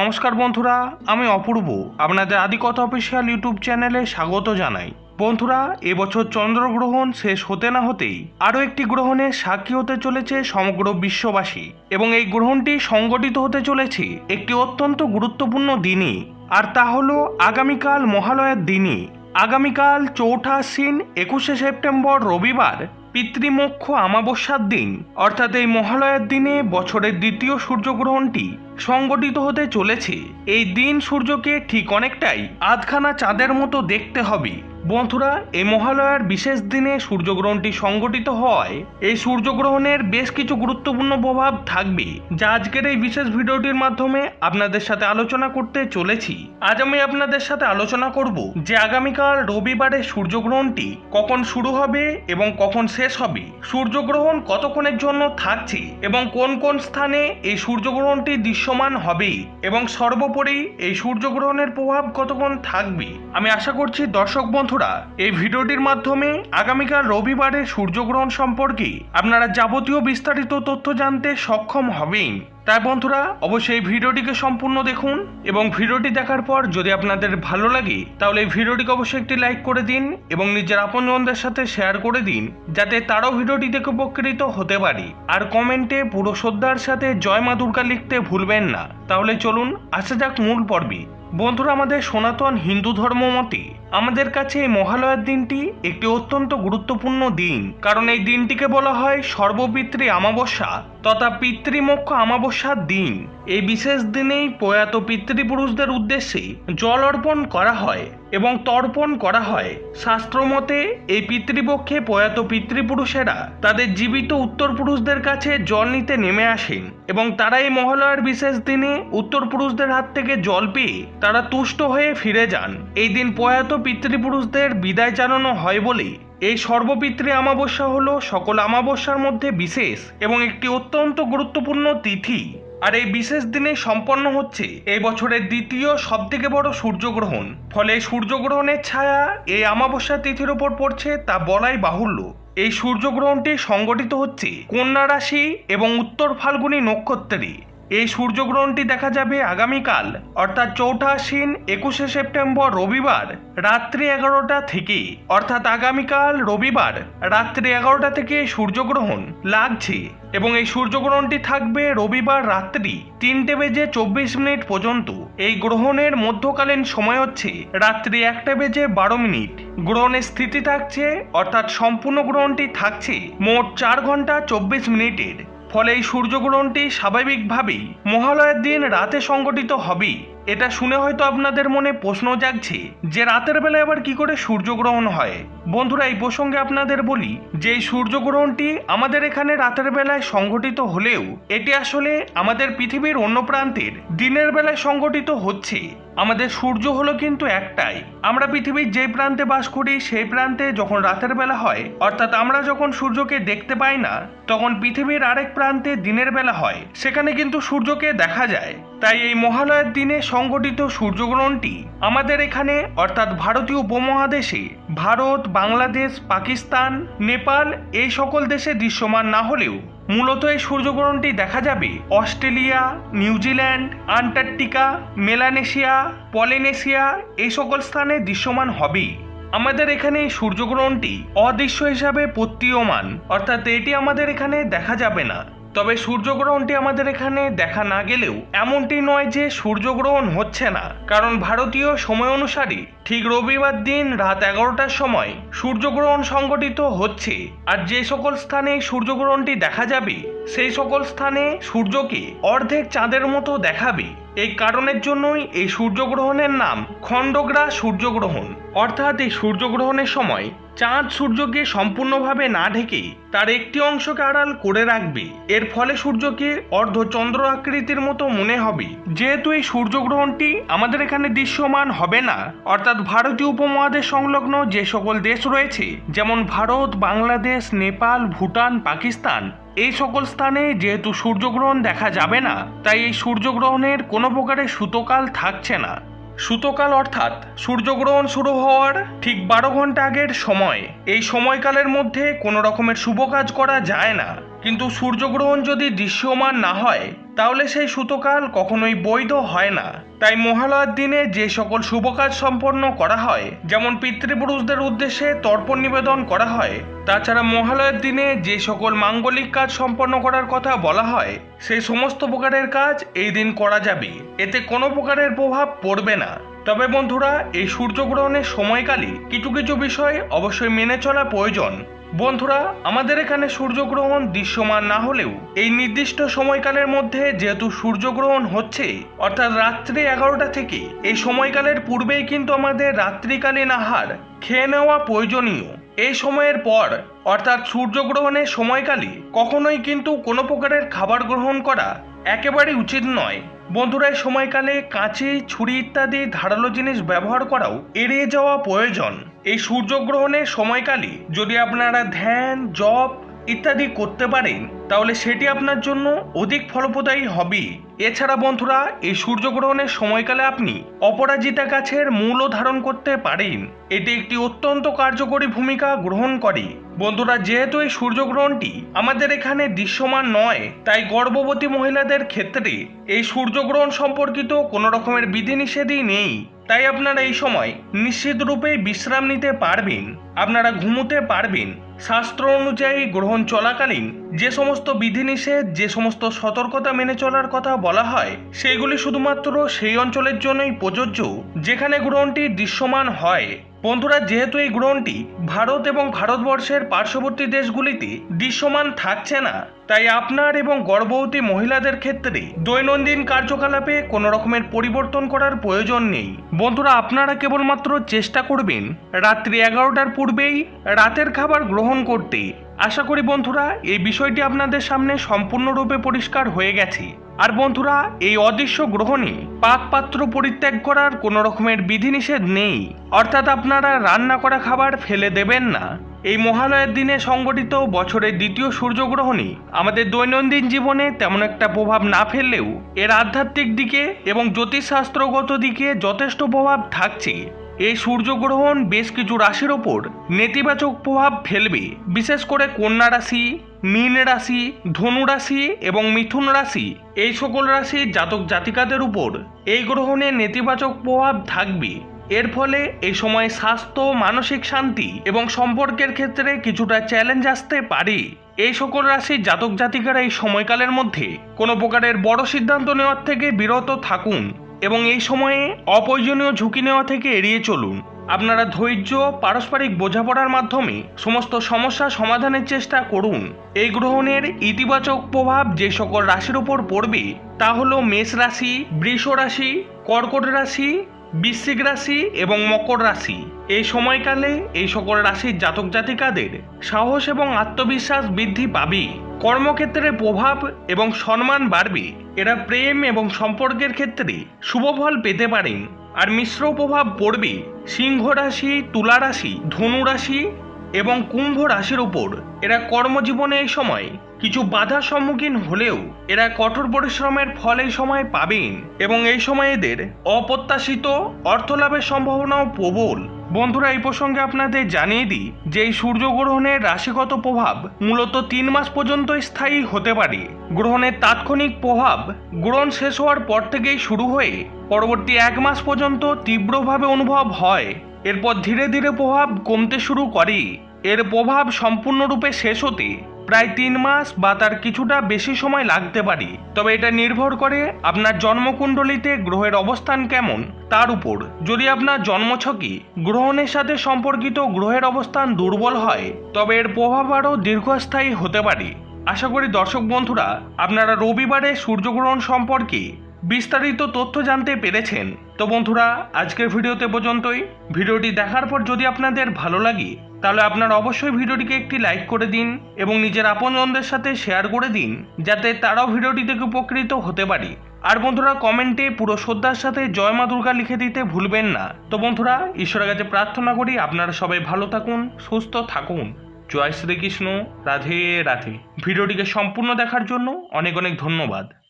নমস্কার বন্ধুরা, আমি অপূর্ব। আপনাদের আদিকথা অফিসিয়াল ইউটিউব চ্যানেলে স্বাগত জানাই। বন্ধুরা, এবছর চন্দ্রগ্রহণ শেষ হতে না হতেই আরও একটি গ্রহণে সাক্ষী হতে চলেছে সমগ্র বিশ্ববাসী এবং এই গ্রহণটি সংগঠিত হতে চলেছে একটি অত্যন্ত গুরুত্বপূর্ণ দিনই, আর তা হল আগামীকাল মহালয়ার দিনই। আগামীকাল চৌঠা আশ্বিন একুশে সেপ্টেম্বর রবিবার পিতৃমোক্ষ আমাবস্যার দিন, অর্থাৎ এই মহালয়ার দিনে বছরের দ্বিতীয় সূর্যগ্রহণটি সংগঠিত হতে চলেছে। এই দিন সূর্যকে ঠিক অনেকটাই আধখানা চাঁদের মতো দেখতে হবে। বন্ধুরা এই মহালয়ার বিশেষ দিনে সূর্যগ্রহণটি সংগঠিত হওয়ায় এই সূর্যগ্রহণের বেশ কিছু গুরুত্বপূর্ণ প্রভাব থাকবে, যা আজকের এই বিশেষ ভিডিওটির মাধ্যমে আপনাদের সাথে আলোচনা করতে চলেছি। আজ আমি আপনাদের সাথে আলোচনা করব যে আগামীকাল রবিবারে সূর্যগ্রহণটি কখন শুরু হবে এবং কখন শেষ হবে। সূর্যগ্রহণ কতক্ষণের জন্য থাকছে এবং কোন কোন স্থানে এই সূর্যগ্রহণটি দৃশ্যমান হবে এবং সর্বোপরি এই সূর্যগ্রহণের প্রভাব কতক্ষণ থাকবে, আমি আশা করছি দর্শক বন্ধুরা, এই ভিডিওটির মাধ্যমে আগামীকাল রবিবারে সূর্যগ্রহণ সম্পর্কে আপনারা যাবতীয় বিস্তারিত তথ্য জানতে সক্ষম হবেন। তাই বন্ধুরা, অবশ্যই ভিডিওটিকে সম্পূর্ণ দেখুন এবং ভিডিওটি দেখার পর যদি আপনাদের ভালো লাগে, তাহলে এই ভিডিওটিকে অবশ্যই একটি লাইক করে দিন এবং নিজের আপনজনদের সাথে শেয়ার করে দিন, যাতে তারাও ভিডিওটি দেখে উপকৃত হতে পারে। আর কমেন্টে পুরো শ্রদ্ধার সাথে জয় মা দুর্গা লিখতে ভুলবেন না। তাহলে চলুন, আসা যাক মূল পর্বে। বন্ধুরা, আমাদের সনাতন হিন্দু ধর্ম মতে, আমাদের কাছে এই মহালয়ার দিনটি একটি অত্যন্ত গুরুত্বপূর্ণ দিন। কারণ এই দিনটিকে বলা হয় সর্বপিতৃ আমাবস্যা তথা পিতৃমোক্ষ অমাবস্যার দিন। এই বিশেষ দিনেই প্রয়াত পিতৃপুরুষদের উদ্দেশ্যে জল অর্পণ করা হয় এবং তর্পণ করা হয়। শাস্ত্রমতে এই পিতৃপক্ষে প্রয়াত পিতৃপুরুষেরা তাদের জীবিত উত্তরপুরুষদের কাছে জল নিতে নেমে আসেন এবং তারা এই মহালয়ার বিশেষ দিনে উত্তরপুরুষদের হাত থেকে জল পেয়ে তারা তুষ্ট হয়ে ফিরে যান। এই দিন প্রয়াত পিতৃপুরুষদের বিদায় জানানো হয় বলে এই সর্বপিতৃ অমাবস্যা হল সকল অমাবস্যার মধ্যে বিশেষ এবং একটি অত্যন্ত গুরুত্বপূর্ণ তিথি। আর এই বিশেষ দিনে সম্পন্ন হচ্ছে এই বছরের দ্বিতীয় সব থেকে বড় সূর্যগ্রহণ। ফলে সূর্যগ্রহণের ছায়া এই অমাবস্যা তিথির ওপর পড়ছে তা বলাই বাহুল্য। এই সূর্যগ্রহণটি সংগঠিত হচ্ছে কন্যা রাশি এবং উত্তর ফাল্গুনী নক্ষত্রে এই সূর্যগ্রহণটি দেখা যাবে আগামীকাল, অর্থাৎ চৌঠা আশ্বিন একুশে সেপ্টেম্বর, রবিবার, রাত্রি এগারোটা থেকে অর্থাৎ আগামীকাল, রবিবার, রাত্রি এগারোটা থেকে সূর্যগ্রহণ লাগছে এবং এই সূর্যগ্রহণটি থাকবে রবিবার রাত্রি তিনটে বেজে চব্বিশ মিনিট পর্যন্ত। এই গ্রহণের মধ্যকালীন সময় হচ্ছে রাত্রি একটা বেজে বারো মিনিট। গ্রহণের স্থিতি থাকছে, অর্থাৎ সম্পূর্ণ গ্রহণটি থাকছে মোট চার ঘণ্টা চব্বিশ মিনিটের। ফলে এই সূর্যগ্রহণটি স্বাভাবিকভাবেই মহালয়ের দিন রাতে সংগঠিত হবে এটা শুনে হয়তো আপনাদের মনে প্রশ্ন জাগছে যে রাতের বেলায় আবার কি করে সূর্যগ্রহণ হয়। বন্ধুরা, এই প্রসঙ্গে আপনাদের বলি যে এই সূর্যগ্রহণটি আমাদের এখানে রাতের বেলায় সংগঠিত হলেও, এটি আসলে আমাদের পৃথিবীর অন্য প্রান্তের দিনের বেলায় সংগঠিত হচ্ছে। আমাদের সূর্য হলো কিন্তু একটাই। আমরা পৃথিবীর যে প্রান্তে বাস করি, সেই প্রান্তে যখন রাতের বেলা হয়, অর্থাৎ আমরা যখন সূর্যকে দেখতে পাই না, তখন পৃথিবীর আরেক প্রান্তে দিনের বেলা হয়। সেখানে কিন্তু সূর্যকে দেখা যায়। তাই এই মহালয়ের দিনে সংগঠিত সূর্যগ্রহণটি আমাদের এখানে, অর্থাৎ ভারতীয় উপমহাদেশে, ভারত, বাংলাদেশ, পাকিস্তান, নেপাল, এই সকল দেশে দৃশ্যমান না হলেও মূলত এই সূর্যগ্রহণটি দেখা যাবে Australia New Zealand Antarctica, Melanesia, Polynesia, এই সকল স্থানে দৃশ্যমান হবেই। আমাদের এখানে এই সূর্যগ্রহণটি অদৃশ্য হিসাবে প্রতীয়মান, অর্থাৎ এটি আমাদের এখানে দেখা যাবে না। তবে সূর্যগ্রহণটি আমাদের এখানে দেখা না গেলেও এমনটি নয় যে সূর্যগ্রহণ হচ্ছে না। কারণ ভারতীয় সময় অনুসারে ঠিক রবিবার দিন রাত এগারোটার সময় সূর্যগ্রহণ সংগঠিত হচ্ছে। আর যে সকল স্থানে সূর্যগ্রহণটি দেখা যাবে, সেই সকল স্থানে সূর্যকে অর্ধেক চাঁদের মতো দেখাবে। এই কারণের জন্যই এই সূর্যগ্রহণের নাম খণ্ডগ্রা সূর্যগ্রহণ। অর্থাৎ এই সূর্যগ্রহণের সময় চাঁদ সূর্যকে সম্পূর্ণভাবে না ঢেকে তার একটি অংশকে আড়াল করে রাখবে। এর ফলে সূর্যকে অর্ধচন্দ্র আকৃতির মতো মনে হবে। যেহেতু এই সূর্যগ্রহণটি আমাদের এখানে দৃশ্যমান হবে না, অর্থাৎ ভারতীয় উপমহাদেশ সংলগ্ন যে সকল দেশ রয়েছে, যেমন ভারত, বাংলাদেশ, নেপাল, ভুটান, পাকিস্তান এই সকল স্থানে যেহেতু সূর্যগ্রহণ দেখা যাবে না, তাই এই সূর্যগ্রহণের কোনো প্রকারের সুতোকাল থাকছে না। সুতোকাল অর্থাৎ সূর্যগ্রহণ শুরু হওয়ার ঠিক বারো ঘণ্টা আগের সময়। এই সময়কালের মধ্যে কোনো রকমের শুভ কাজ করা যায় না। কিন্তু সূর্যগ্রহণ যদি দৃশ্যমান না হয়, তাহলে সেই সুতোকাল কখনোই বৈধ হয় না। তাই মহালয়ার দিনে যে সকল শুভ কাজ সম্পন্ন করা হয়, যেমন পিতৃপুরুষদের উদ্দেশ্যে তর্পণ নিবেদন করা হয়, তাছাড়া মহালয়ার দিনে যে সকল মাঙ্গলিক কাজ সম্পন্ন করার কথা বলা হয়, সেই সমস্ত প্রকারের কাজ এই দিন করা যাবে। এতে কোনো প্রকারের প্রভাব পড়বে না। তবে বন্ধুরা, এই সূর্যগ্রহণের সময়কালে কিছু কিছু বিষয় অবশ্যই মেনে চলা প্রয়োজন। বন্ধুরা, আমাদের এখানে সূর্যগ্রহণ দৃশ্যমান না হলেও এই নির্দিষ্ট সময়কালের মধ্যে যেহেতু সূর্যগ্রহণ হচ্ছে, অর্থাৎ রাত্রি এগারোটা থেকে, এই সময়কালের পূর্বেই কিন্তু আমাদের রাত্রিকালীন আহার খেয়ে নেওয়া প্রয়োজনীয়। এই সময়ের পর, অর্থাৎ সূর্যগ্রহণের সময়কালে কখনোই কিন্তু কোনো প্রকারের খাবার গ্রহণ করা একেবারেই উচিত নয়। বন্ধুরা এই সময়কালে কাঁচি, ছুরি ইত্যাদি ধারালো জিনিস ব্যবহার করাও এড়িয়ে যাওয়া প্রয়োজন। এই সূর্যগ্রহণের সময়কালে যদি আপনারা ধ্যান, জপ ইত্যাদি করতে পারেন তাহলে সেটি আপনার জন্য অধিক ফলপ্রদায়ী হবে। এছাড়া বন্ধুরা, এই সূর্যগ্রহণের সময়কালে আপনি অপরাজিতা গাছের মূলও ধারণ করতে পারেন। এটি একটি অত্যন্ত কার্যকরী ভূমিকা গ্রহণ করে। বন্ধুরা, যেহেতু এই সূর্যগ্রহণটি আমাদের এখানে দৃশ্যমান নয়, তাই গর্ভবতী মহিলাদের ক্ষেত্রে এই সূর্যগ্রহণ সম্পর্কিত কোনো রকমের বিধিনিষেধই নেই। তাই আপনারা এই সময় নিশ্চিত রূপে বিশ্রাম নিতে পারবেন। আপনারা ঘুমোতে পারবেন। শাস্ত্র অনুযায়ী গ্রহণ চলাকালীন যে সমস্ত বিধিনিষেধ, যে সমস্ত সতর্কতা মেনে চলার কথা বলা হয় সেগুলি শুধুমাত্র সেই অঞ্চলের জন্যই প্রযোজ্য, যেখানে গ্রহণটি দৃশ্যমান হয়। বন্ধুরা, যেহেতু এই গ্রহণটি ভারত এবং ভারতবর্ষের পার্শ্ববর্তী দেশগুলিতে দৃশ্যমান থাকছে না তাই আপনার এবং গর্ভবতী মহিলাদের ক্ষেত্রে দৈনন্দিন কার্যকলাপে কোনো রকমের পরিবর্তন করার প্রয়োজন নেই। বন্ধুরা, আপনারা কেবলমাত্র চেষ্টা করবেন রাত্রি এগারোটার পূর্বেই রাতের খাবার গ্রহণ করতে। আশা করি বন্ধুরা, এই বিষয়টি আপনাদের সামনে সম্পূর্ণরূপে পরিষ্কার হয়ে গেছে। আর বন্ধুরা, এই অদৃশ্য গ্রহণে পাকপাত্র পরিত্যাগ করার কোনো রকমের বিধিনিষেধ নেই। অর্থাৎ আপনারা রান্না করা খাবার ফেলে দেবেন না। এই মহালয়ের দিনে সংগঠিত বছরের দ্বিতীয় সূর্যগ্রহণই আমাদের দৈনন্দিন জীবনে তেমন একটা প্রভাব না ফেললেও এর আধ্যাত্মিক দিকে এবং জ্যোতিষশাস্ত্রগত দিকে যথেষ্ট প্রভাব থাকছে। এই সূর্যগ্রহণ বেশ কিছু রাশির ওপর নেতিবাচক প্রভাব ফেলবে, বিশেষ করে কন্যা রাশি, মীন রাশি, ধনু রাশি এবং মিথুন রাশি। এই সকল রাশির জাতক জাতিকাদের উপর এই গ্রহণে নেতিবাচক প্রভাব থাকবে। এর ফলে এই সময় স্বাস্থ্য, মানসিক শান্তি এবং সম্পর্কের ক্ষেত্রে কিছুটা চ্যালেঞ্জ আসতে পারে। এই সকল রাশির জাতক জাতিকারা এই সময়কালের মধ্যে কোনো প্রকারের বড় সিদ্ধান্ত নেওয়ার থেকে বিরত থাকুন এবং এই সময়ে অপ্রয়োজনীয় ঝুঁকি নেওয়া থেকে এড়িয়ে চলুন। আপনারা ধৈর্য, পারস্পরিক বোঝাপড়ার মাধ্যমে সমস্ত সমস্যা সমাধানের চেষ্টা করুন। এই গ্রহণের ইতিবাচক প্রভাব যে সকল রাশির উপর পড়বে তা হলো মেষ রাশি, বৃষ রাশি, কর্কট রাশি বৃশ্চিক রাশি এবং মকর রাশি। এই সময়কালে এই সকল রাশির জাতক জাতিকাদের সাহস এবং আত্মবিশ্বাস বৃদ্ধি পাবে। কর্মক্ষেত্রে প্রভাব এবং সম্মান বাড়বে। এরা প্রেম এবং সম্পর্কের ক্ষেত্রে শুভ ফল পেতে পারেন। আর মিশ্র প্রভাব পড়বে সিংহ রাশি, তুলা রাশি, ধনু রাশি এবং কুম্ভ রাশির উপর এরা কর্মজীবনে এই সময় কিছু বাধার সম্মুখীন হলেও এরা কঠোর পরিশ্রমের ফল এই সময় পাবেন এবং এই সময় এদের অপ্রত্যাশিত অর্থলাভের সম্ভাবনাও প্রবল। বন্ধুরা, এই প্রসঙ্গে আপনাদের জানিয়ে দিই যে এই সূর্যগ্রহণের রাশিগত প্রভাব মূলত তিন মাস পর্যন্ত স্থায়ী হতে পারে। গ্রহণের তাৎক্ষণিক প্রভাব গ্রহণ শেষ হওয়ার পর থেকেই শুরু হয়ে পরবর্তী এক মাস পর্যন্ত তীব্রভাবে অনুভব হয়। এরপর ধীরে ধীরে প্রভাব কমতে শুরু করে এর প্রভাব সম্পূর্ণরূপে শেষ হতে প্রায় তিন মাস বা তার কিছুটা বেশি সময় লাগতে পারে। তবে এটা নির্ভর করে আপনার জন্মকুণ্ডলিতে গ্রহের অবস্থান কেমন, তার উপর। যদি আপনার জন্মছকে গ্রহণের সাথে সম্পর্কিত গ্রহের অবস্থান দুর্বল হয়, তবে এর প্রভাব আরও দীর্ঘস্থায়ী হতে পারে। আশা করি দর্শক বন্ধুরা, আপনারা রবিবারে সূর্যগ্রহণ সম্পর্কে বিস্তারিত তথ্য জানতে পেরেছেন। তো বন্ধুরা, আজকের ভিডিওতে পর্যন্তই। ভিডিওটি দেখার পর যদি আপনাদের ভালো লাগে, তাহলে আপনারা অবশ্যই ভিডিওটিকে একটি লাইক করে দিন এবং নিজের আপনজনদের সাথে শেয়ার করে দিন, যাতে তারাও ভিডিওটি থেকে উপকৃত হতে পারে। আর বন্ধুরা, কমেন্টে পুরো শ্রদ্ধার সাথে জয় মা দুর্গা লিখে দিতে ভুলবেন না। তো বন্ধুরা, ঈশ্বরের কাছে প্রার্থনা করি আপনারা সবাই ভালো থাকুন, সুস্থ থাকুন। জয় শ্রীকৃষ্ণ, রাধে রাধে। ভিডিওটিকে সম্পূর্ণ দেখার জন্য অনেক অনেক ধন্যবাদ।